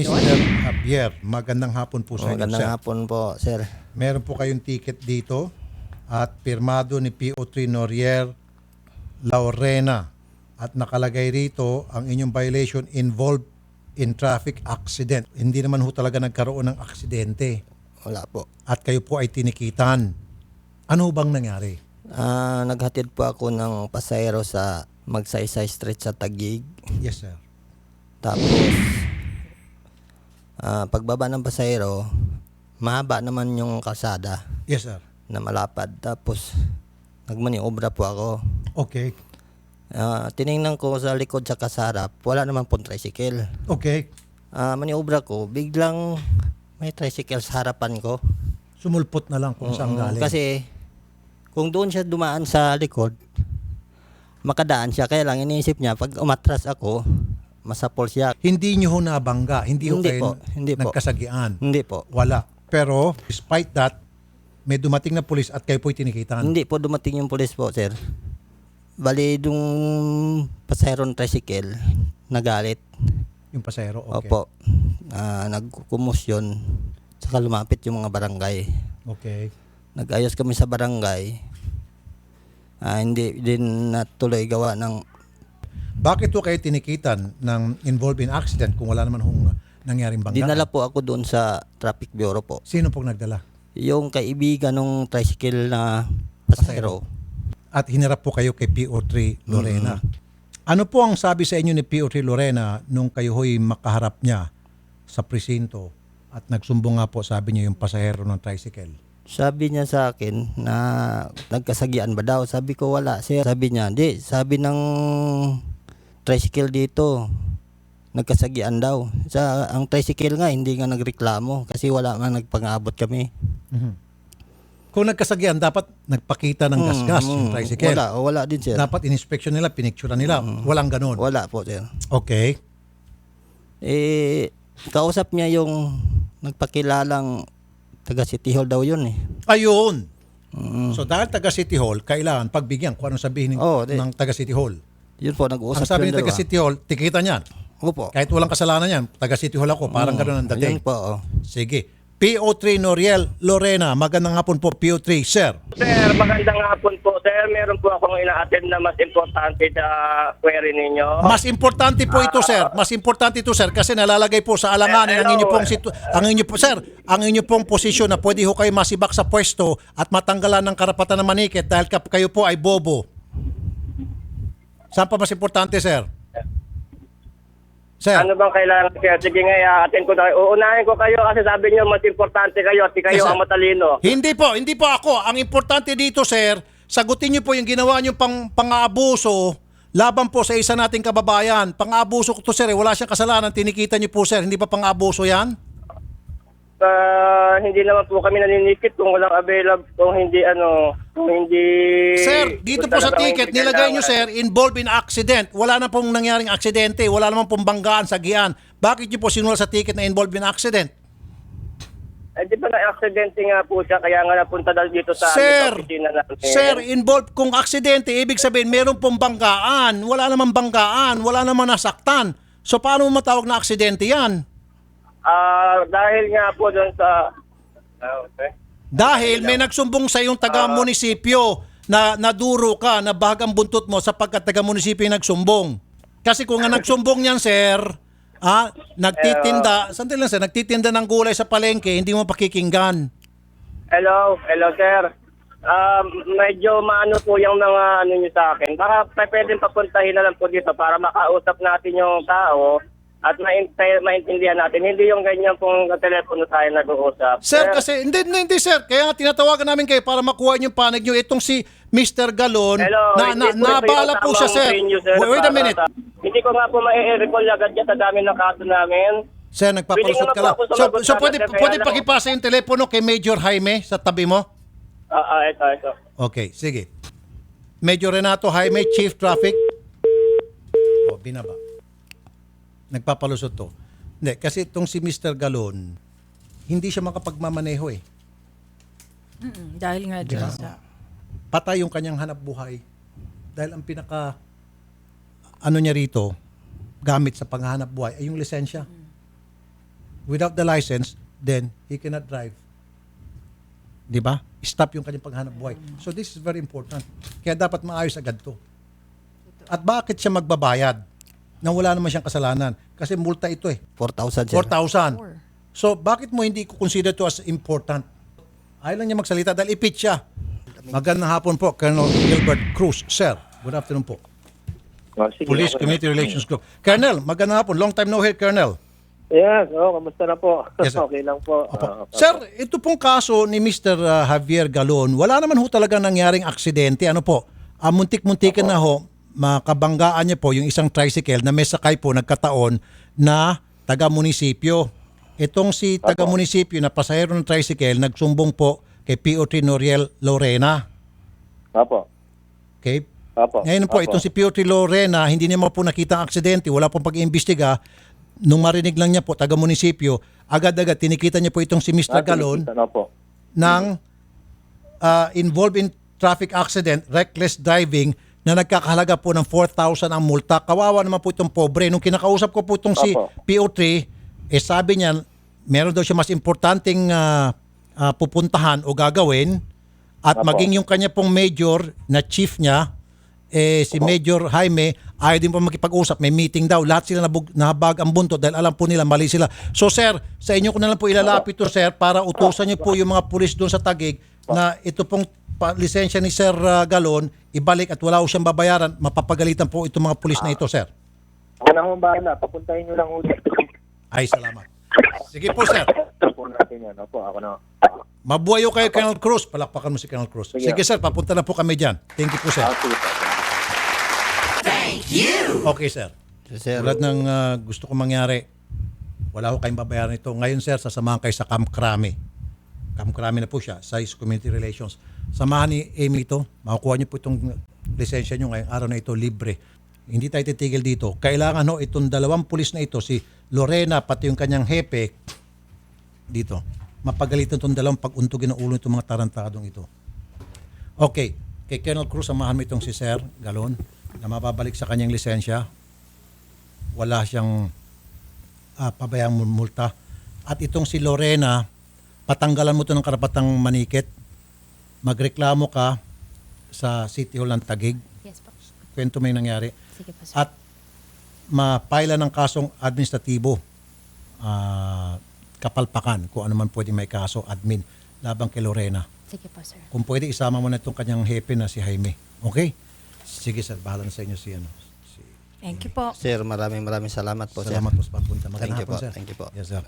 Mr. Javier, magandang hapon po sa inyo, Magandang sir. hapon po, sir. Meron po kayong ticket dito at pirmado ni PO3 Norier Laurena at nakalagay rito ang inyong violation involved in traffic accident. Hindi naman ho talaga nagkaroon ng aksidente Wala po. at kayo po ay tinikitan. Ano ho bang nangyari? Ah, naghatid po ako ng pasahero sa Magsaysay Street sa Taguig. Yes, sir. Tapos, ah, pagbaba ng pasahero, mahaba naman yung kalsada Yes, sir. na malapad. Tapos, nagmaniobra po ako. Okay. Ah, tiningnan ko sa likod sa kasarap, wala naman pong tricycle. Okay. Ah, maniobra ko, biglang may tricycle sa harapan ko. Sumulpot na lang kung saan Oo, galing. Kasi kung doon siya dumaan sa likod, makadaan siya. Kaya lang iniisip niya, pag umatras ako, masapol siya. hindi nyo ho nabangga. Hindi, ho Hindi kayo po, hindi po. nagkasagian. Hindi po. Wala. Pero, despite that, may dumating na pulis at kayo po'y tinikitan. Hindi po dumating yung pulis po, sir. Bali, yung pasahero ng tricycle, nagalit. Yung pasero, okay. Opo. Ah, nagkumusyon. Saka lumapit yung mga barangay. Okay. Nag-ayos kami sa barangay. Ah, hindi din natuloy gawa ng Bakit ho kayo tinikitan ng involved in accident kung wala naman hong nangyaring bangga? Dinala po ako doon sa traffic bureau po. Sino pong nagdala? Yung kaibigan ng tricycle na pasahero. At hinarap po kayo kay PO3 Lorena. Ano po ang sabi sa inyo ni PO3 Lorena nung kayo ho'y makaharap niya sa presinto at nagsumbong nga po sabi niya yung pasahero ng tricycle? Sabi niya sa akin na nagkasagian ba daw? Sabi ko wala. Sir, sabi niya, di. Sabi ng tricycle dito, nagkasagian daw. Sa, ang tricycle nga, hindi nga nagreklamo kasi wala man nagpangabot kami. Kung nagkasagian, dapat nagpakita ng gasgas yung Mm, tricycle. Wala, wala din sir. Dapat in-inspection nila, pinicture nila. Walang ganun. Wala po sir. Okay. Eh, kausap niya yung nagpakilalang taga City Hall daw yun eh. Ayun. Mm. So dahil taga City Hall, kailangan pagbigyan kung anong sabihin ng, di- ng taga City Hall. Yun po, nag-uusap Ang sabi yung ng taga dalawa. City Hall, tikitan yan. Opo. Kahit walang kasalanan yan, taga City Hall ako, parang ganun ang dating. Yun po, oh. Sige. PO3 Noriel Lorena, magandang hapon po PO3, sir. Sir, magandang hapon po. Sir, meron po akong ina-attend na mas importante na query ninyo. Mas importante po ito, sir. Mas importante ito, sir, kasi nalalagay po sa alanganin ang inyo pong situ- ang inyo po, sir, ang inyo pong posisyon na pwede ho kayo masibak sa pwesto at matanggalan ng karapatan ng manikit dahil kap- kayo po ay bobo. Saan pa mas importante, sir? Sir, Ano bang kailangan, sir? Sige nga, i-attend ko na. Uunahin ko kayo kasi sabi niyo mas importante kayo at di kayo Yes, sir. ang matalino. Hindi po, hindi po ako. Ang importante dito, sir, sagutin niyo po yung ginawa niyo pang pang-aabuso laban po sa isa nating kababayan. Pang-aabuso ko to, sir. eh. Wala siyang kasalanan. Tinikita niyo po, sir. Hindi pa pang-aabuso yan? Ah, hindi naman po kami naninikit kung walang available, kung hindi ano, kung hindi... Sir, dito po sa ticket, nilagay kailangan. sir, involved in accident. Wala na pong nangyaring aksidente. Wala namang pong banggaan sa gian. Bakit niyo po sinulat sa ticket na involved in accident? Eh, di ba na-aksidente nga po siya, kaya nga napunta dahil dito sa Sir, amin, sa opisina namin. sir, involved kung aksidente, ibig sabihin meron pong banggaan. Wala namang banggaan. Wala namang nasaktan. So paano mo matawag na aksidente yan? Ah, dahil nga po doon sa... Ah, okay. Dahil may nagsumbong sa iyong taga-munisipyo na naduro ka, na bahagang buntot mo sapagkat taga-munisipyo yung nagsumbong. Kasi kung nga nagsumbong niyan, sir, ah, nagtitinda, sandali lang sir, nagtitinda ng gulay sa palengke, hindi mo pakikinggan. Hello, hello sir. Um, medyo maano po yung mga ano nyo sa akin. Baka pa- pwedeng papuntahin na lang po dito para makausap natin yung tao at maintindihan natin. Hindi yung ganyan pong telepono tayo nag-uusap. Sir, kasi, hindi, hindi, hindi, sir, kaya nga tinatawagan namin kayo para makuha yung panig nyo. Itong si Mr. Galon, Hello, na, na, po nabala po siya, sir. venue, sir, Wait, wait a minute. hindi ko nga po ma-recall agad yan sa dami ng kaso namin. Sir, nagpapalusot ka lang. So, so pwede, kaya pwede pakipasa yung telepono kay Major Jaime sa tabi mo? Ah, ah, ito, ito. Okay, sige. Major Renato Jaime, Chief Traffic. O, binaba. Nagpapalusot to. Hindi, kasi itong si Mr. Galon, hindi siya makapagmamaneho eh. Mm, dahil nga dyan sa... Patay yung kanyang hanap buhay. Dahil ang pinaka, ano niya rito, gamit sa panghanap buhay, ay yung lisensya. without the license, then he cannot drive. Di ba? Stop yung kanyang paghanap buhay. So this is very important. Kaya dapat maayos agad to. At bakit siya magbabayad? Nang wala naman siyang kasalanan. Kasi multa ito eh. 4,000 sir. 4,000. Four. So, bakit mo hindi ko consider to as important? Ayaw lang niya magsalita dahil ipit siya. Magandang hapon po, Colonel Gilbert Cruz. Sir, good afternoon po. Oh, sige, Police okay. Community Relations Group. Colonel, magandang hapon. Long time no hear, Colonel. Yes, oh, kamusta na po? Yes, sir. okay lang po. Opo. Ah, opo. Sir, ito pong kaso ni Mr. uh, Javier Galon, wala naman ho talaga nangyaring aksidente. Ano po? Ah, muntik-muntikan na ho, makabanggaan niya po yung isang tricycle na may sakay po nagkataon na taga-munisipyo. Itong si taga-munisipyo na pasahero ng tricycle nagsumbong po kay PO3 Noriel Lorena. Opo. Okay? Opo. Ngayon po, Opo. itong si PO3 Lorena, hindi niya po nakita ang aksidente, wala pong pag-iimbestiga. Nung marinig lang niya po, taga-munisipyo, agad-agad tinikita niya po itong si Mr. Ah, Galon po. ng uh, involved in traffic accident, reckless driving, na nagkakahalaga po ng 4,000 ang multa. Kawawa naman po itong pobre. Nung kinakausap ko po itong si Opo. PO3, eh sabi niya, meron daw siya mas importanteng ah, ah, pupuntahan o gagawin at Opo. maging yung kanya pong major na chief niya, eh, si Major Jaime, ayaw din po makipag-usap. May meeting daw. Lahat sila nabug, nahabag ang buntot dahil alam po nila mali sila. So sir, sa inyo ko na lang po ilalapit to sir para utusan niyo po yung mga pulis doon sa Tagig na ito pong pa, lisensya ni Sir ah, Galon, ibalik at wala ko siyang babayaran, mapapagalitan po itong mga pulis na ito, sir. Ako na akong bahala. Papuntahin nyo lang ulit. Ay, salamat. Sige po, sir. Po natin yan. Opo, ako na. Mabuhayo kayo, Colonel Cruz. Palakpakan mo si Colonel Cruz. Sige. Sige, sir. Papunta na po kami dyan. Thank you po, sir. Sige po. Okay, sir. Sir, Tulad ng ah, gusto ko mangyari, wala ko kayong babayaran ito. Ngayon, sir, sasamahan kayo sa Camp Crame. Camp Crame na po siya, sa Community Relations. Samahan ni Amy ito. Makukuha niyo po itong lisensya niyo ngayong araw na ito, libre. Hindi tayo titigil dito. Kailangan ho, itong dalawang pulis na ito, si Lorena, pati yung kanyang hepe, dito. Mapagalitan itong dalawang pag-untugin ng ulo itong mga tarantadong ito. Okay. Kay Colonel Cruz, samahan mo itong si Sir Galon na mababalik sa kanyang lisensya. Wala siyang ah, pabayang multa. At itong si Lorena, patanggalan mo ito ng karapatang manikit. Magreklamo ka sa City Hall ng Tagig. Yes po. Kwento may nangyari. Sige po, sir. At mapaila ng kasong administratibo. ah, kapalpakan kung ano man pwede may kaso admin labang kay Lorena. Sige po, sir. Kung pwede, isama mo na itong kanyang hepe na si Jaime. Okay? Sige, sir. Bahala na sa inyo si, ano, si Thank you po. sir, maraming maraming salamat po, sir. Salamat po sa pagpunta. Thank you po. sir. Thank you po. Yes, sir.